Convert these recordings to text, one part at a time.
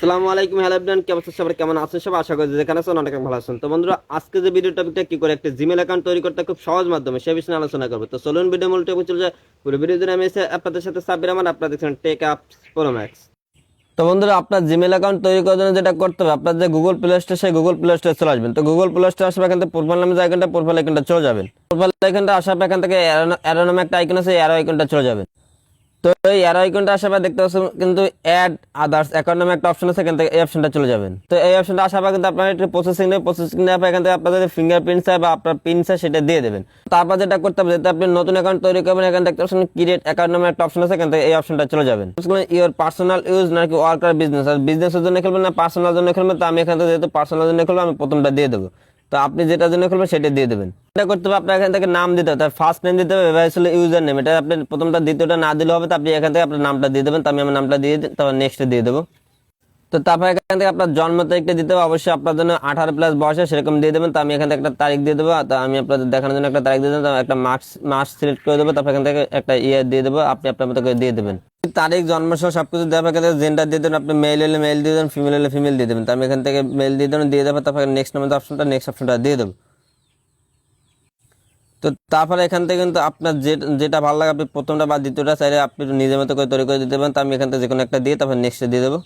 আসসালামু আলাইকুম, hello everyone, কেমন আছেন সবাই? কেমন আছেন সবাই? আশা করি যেখানে আছেন অনেক ভালো আছেন। তো বন্ধুরা, আজকে যে ভিডিও টপিকটা কি করে একটা জিমেল অ্যাকাউন্ট তৈরি করতে খুব সহজ মাধ্যমে সে বিষয়ে আলোচনা করব। তো চলুন ভিডিও মূল টপিক চলে যায় পুরো ভিডিও জুড়ে আমি এসে আপনাদের সাথে সাব্বির আমার আপনারা দেখছেন টেক আপ প্রো ম্যাক্স তো বন্ধুরা, আপনার জিমেল অ্যাকাউন্ট তৈরি করার জন্য যেটা করতে হবে, আপনার যে গুগল প্লে স্টোর সেই গুগল প্লে স্টোরে চলে আসবেন। তো গুগল প্লে স্টোর আসবে এখান থেকে প্রোফাইল নামে যে আইকনটা প্রোফাইল আইকনটা চলে যাবেন। প্রোফাইল আইকনটা আসার পর এখান থেকে অ্যারো নামে একটা আইকন আছে অ্যারো আইকনটা চলে যাবেন তো এই অ্যারো আইকনটা আসার পর দেখতে পাচ্ছেন কিন্তু অ্যাড আদার্স অ্যাকাউন্ট নামে একটা অপশন আছে, এখান থেকে এই অপশনটা চলে যাবেন। তো এই অপশনটা আসার পর কিন্তু আপনার একটু প্রসেসিং নেই প্রসেসিং নেওয়ার পর এখান থেকে আপনাদের ফিঙ্গারপ্রিন্টস বা আপনার পিনস সেটা দিয়ে দেবেন। তারপর যেটা করতে হবে যেটা আপনি নতুন অ্যাকাউন্ট তৈরি করবেন, এখান দেখতে অপশন ক্রিয়েট অ্যাকাউন্ট নামে একটা অপশন আছে, এখান থেকে এই অপশনটা চলে যাবেন। ইওর পার্সোনাল ইউজ নাকি ওয়ার্কার বিজনেস আর বিজনেসের জন্য খেলবেন না পার্সোনাল জন্য খেলবেন? তো আমি এখান থেকে যেহেতু পার্সোনাল জন্য খেলব, আমি প্রথমটা দিয়ে দেবো। তো আপনি যেটা জন্য খুলবেন সেটা দিয়ে দেবেন। এটা করতে হবে আপনার এখান থেকে নাম দিতে হবে, তার ফার্স্ট নেম দিতে হবে ছিল ইউজার নেম এটা আপনি প্রথমটা, দ্বিতীয়টা না দিলে হবে, তো আপনি এখান থেকে আপনার নামটা দিয়ে দেবেন, তো আমি আমার নামটা দিয়ে তারপর নেক্সট দিয়ে দেবো। তো তারপর এখান থেকে আপনার জন্ম তারিখটা দিতে হবে। অবশ্যই আপনার জন্য আঠারো প্লাস বয়সে সেরকম দিয়ে দেবেন। তো আমি এখান থেকে একটা তারিখ দিয়ে দেবো। তো আমি আপনাদের দেখানোর জন্য একটা তারিখ দিয়ে দেবো। একটা মার্কস মাস সিলেক্ট করে দেবো। তারপর এখান থেকে একটা ইয়ার দিয়ে দেবো। আপনি আপনার মতো করে দিয়ে দেবেন। তারিখ, জন্ম সহ সব কিছু দেওয়ার পর এখান থেকে জেন্ডার দিয়ে দেবেন। আপনি মেল হলে মেল দিয়ে দেবেন ফিমেল হলে ফিমেল দিয়ে দেবেন। তো আমি এখান থেকে মেল দিয়ে দেবেন দিয়ে দেবো। তারপর নেক্সট নাম্বার অপশনটা নেক্সট অপশনটা দিয়ে দেবো। তো তারপরে এখান থেকে কিন্তু আপনার যেটা ভালো লাগে, আপনি প্রথমটা বা দ্বিতীয়টা চাইলে আপনি নিজের মতো করে তৈরি করে দিতে পারেন। তো আমি এখান থেকে যে কোনো একটা দিয়ে তারপর নেক্সট দিয়ে দেবো।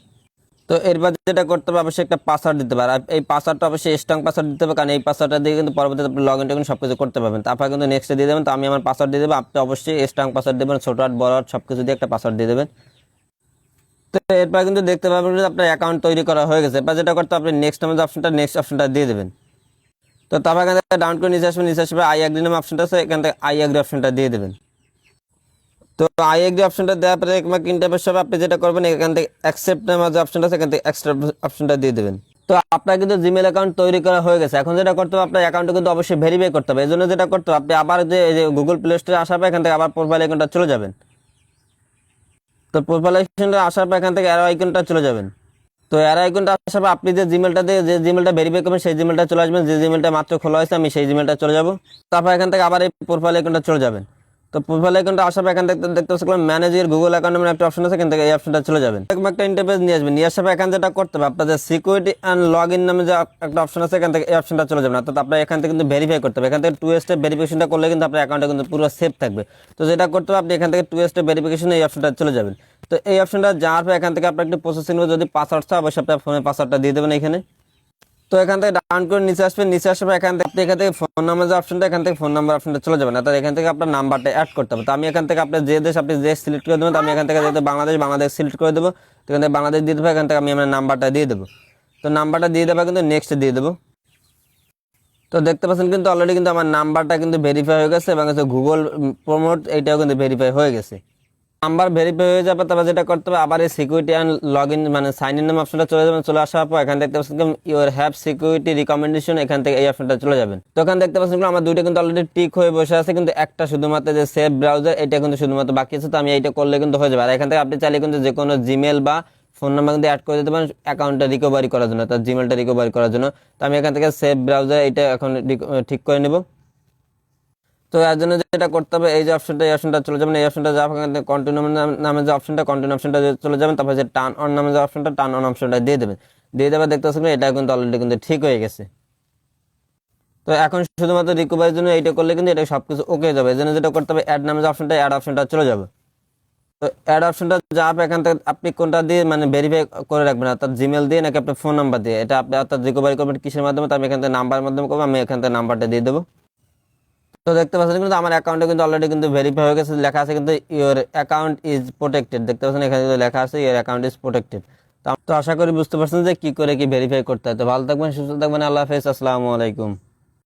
তো এরপর যেটা করতে হবে, অবশ্যই একটা পাসওয়ার্ড দিতে পারে এই পাসওয়ার্ডটা অবশ্যই স্ট্রং পাসওয়ার্ড দিতে হবে, কারণ এই পাসওয়ার্ডটা দিয়ে কিন্তু পরবর্তীতে আপনি লগ ইন টগিন সব কিছু করতে পারবেন। তারপর কিন্তু নেক্সট দিয়ে দেবেন, তো আমি আমার পাসওয়ার্ড দিয়ে দেবো, আপনি অবশ্যই স্ট্রং পাসওয়ার্ড দেবেন, ছোটো হাট বড় হাট সব কিছু দিয়ে একটা পাসওয়ার্ড দিয়ে দেবেন। তো এরপর কিন্তু দেখতে পাবেন যে আপনার অ্যাকাউন্ট তৈরি করা হয়ে গেছে। এরপর যেটা করতে আপনি নেক্সট নামের অপশনটা নেক্সট অপশনটা দিয়ে দেবেন। তো তারপর এখান থেকে ডাউন করে নিচে আসবেন, নিচে আসবে আই অ্যাগ্রি নামে অপশনটা আছে, এখান থেকে আই অ্যাগ্রি অপশনটা দিয়ে দেবেন। তো আই এগ্রি অপশনটা দেওয়ার পরে আমাকে ইন্টারভেস হবে আপনি যেটা করবেন, এখান থেকে অ্যাকসেপ্ট নামের যে অপশনটা এখান থেকে এক্সট্রা অপশনটা দিয়ে দেবেন। তো আপনার কিন্তু জিমেল অ্যাকাউন্ট তৈরি করা হয়ে গেছে। এখন যেটা করতে হবে, আপনার অ্যাকাউন্টে কিন্তু অবশ্যই ভেরিফাই করতে হবে। এই জন্য যেটা করতে হবে, আপনি আবার যে গুগল প্লে স্টোরে আসার পর এখান থেকে আবার প্রোফাইল অ্যাকাউন্টটা চলে যাবেন। তো প্রোফাইল আইকনটা আসার পর এখান থেকে অ্যারো আইকনটা চলে যাবেন। তো অ্যারো আইকনটা আসার পর আপনি যে জিমেলটা দিয়ে, যে জিমেলটা ভেরিফাই করবেন, সেই জিমেলটা চলে আসবেন। যে জিমেলটা মাত্র খোলা হয়েছে, আমি সেই জিমেলটা চলে যাব। তারপর এখান থেকে আবার এই প্রোফাইল আইকনটা চলে যাবেন। তো প্রোফাইল আইকনটা আসার এখান থেকে দেখতে পাচ্ছিলাম ম্যানেজার গুগল অ্যাকাউন্ট নামে একটা অপশন আছে, এখান থেকে এই অপশনটা চলে যাবেন। একটা ইন্টারফেস নিয়ে আসবেন। নিয়ে আসার এখান যেটা করতে হবে, আপনাদের সিকিউরিটি অ্যান্ড লগ ইন নামে যে একটা অপশন আছে, এখান থেকে এই অপশনটা চলে যাবেন। অর্থাৎ আপনার এখান থেকে কিন্তু ভেরিফাই করতে হবে। এখান থেকে টু স্টেপ ভেরিফিকেশনটা করলে কিন্তু আপনার অ্যাকাউন্টে কিন্তু পুরো সেফ থাকবে। তো যেটা করতে হবে, আপনি এখান থেকে টু স্টেপ ভেরিফিকেশন এই অপশনটা চলে যাবেন। তো এই অপশনটা যাওয়ার পর এখান থেকে আপনার একটু প্রসেসিং যদি পাসওয়ার্ড চাও অবশ্যই আপনার ফোনে পাসওয়ার্ডটা দিয়ে দেবেন এখানে। তো এখান থেকে ডাউন করে নিচে আসবেন নিচে আসবে এখান থেকে এখান থেকে ফোন নাম্বার যে অপশনটা এখান থেকে ফোন নাম্বার অপশনটা চলে যাবেন অর্থাৎ এখান থেকে আপনার নাম্বারটা অ্যাড করতে হবে। তো আমি এখান থেকে আপনার যে দেশ, আপনি দেশ সিলেক্ট করে দেবেন আমি এখান থেকে যেহেতু বাংলাদেশ বাংলাদেশ সিলেক্ট করে দেবো, তো এখান থেকে বাংলাদেশ দিয়ে দেবো, এখান থেকে আমি আমার নাম্বারটা দিয়ে দেবো। তো নাম্বারটা দিয়ে দেবো কিন্তু নেক্সট দিয়ে দেবো। তো দেখতে পাচ্ছেন কিন্তু অলরেডি কিন্তু আমার নাম্বারটা কিন্তু ভেরিফাই হয়ে গেছে এবং গুগল প্রমোট এইটাও কিন্তু ভেরিফাই হয়ে গেছে। নাম্বার ভেরিফাই হয়ে যাবে, তারপর যেটা করতে হবে, আবার এই সিকিউরিটি অ্যান্ড লগ ইন মানে সাইন ইন নাম অপশনটা চলে যাবেন চলে আসার পর এখান দেখতে পাচ্ছেন ইউর হ্যাভ সিকিউরিটি রিকমেন্ডেশন এখান থেকে এই অপশনটা চলে যাবেন তো এখানে দেখতে পাচ্ছেন আমার দুইটা কিন্তু অলরেডি টিক হয়ে বসে আছে, কিন্তু একটা শুধুমাত্র যে সেভ ব্রাউজার এটা কিন্তু শুধুমাত্র বাকি আছে, তো আমি এইটা করলে কিন্তু হয়ে যাবে। আর এখান থেকে আপনি চাইলে কিন্তু যে কোনো জিমেল বা ফোন নাম্বার কিন্তু অ্যাড করে দিতে পারেন অ্যাকাউন্টটা রিকভারি করার জন্য তার জিমেলটা রিকভারি করার জন্য। তো আমি এখান থেকে সেভ ব্রাউজার এটা এখন ঠিক করে নেব। তো এর জন্য যেটা করতে হবে, এই যে অপশনটা এই অপশনটা চলে যাবেন এই অপশনটা পর কন্টিনিউ নামে যে অপশনটা কন্টিনিউ অপশনটা চলে যাবেন তারপর যে টার্ন অন নামে যে অপশনটা টার্ন অন অপশনটা দিয়ে দেবেন দিয়ে দেবে দেখতে পাচ্ছেন এটা কিন্তু অলরেডি কিন্তু ঠিক হয়ে গেছে। তো এখন শুধুমাত্র রিকভারির জন্য এইটা করলে কিন্তু এটা সবকিছু ওকে যাবে। এই জন্য যেটা করতে হবে অ্যাড নামে যে অপশনটা অ্যাড অপশনটা চলে যাবে। তো অ্যাড অপশনটা যাবে এখান থেকে, আপনি কোনটা দিয়ে মানে ভেরিফাই করে রাখবেন, অর্থাৎ জিমেল দিয়ে নাকি আপনার ফোন নাম্বার দিয়ে? এটা আপনি অর্থাৎ রিকভারি করবেন, কিসের মাধ্যমে? তো আমি এখান থেকে নাম্বারের মাধ্যমে করব, আমি এখান থেকে নাম্বারটা দিয়ে দেবো। তো দেখতে পাচ্ছেন কিন্তু আমার অ্যাকাউন্টে কিন্তু অলরেডি কিন্তু ভেরিফাই হয়ে গেছে, লেখা আছে কিন্তু ইওর অ্যাকাউন্ট ইজ প্রোটেক্টেড দেখতে পাচ্ছেন এখানে কিন্তু লেখা আছে ইওর অ্যাকাউন্ট ইজ প্রোটেক্টেড তো আশা করি বুঝতে পারছেন যে কি করে কি ভেরিফাই করতে হয়। তো ভালো থাকবেন, সুস্থ থাকবেন, আল্লাহ হাফেজ, আসসালামু আলাইকুম।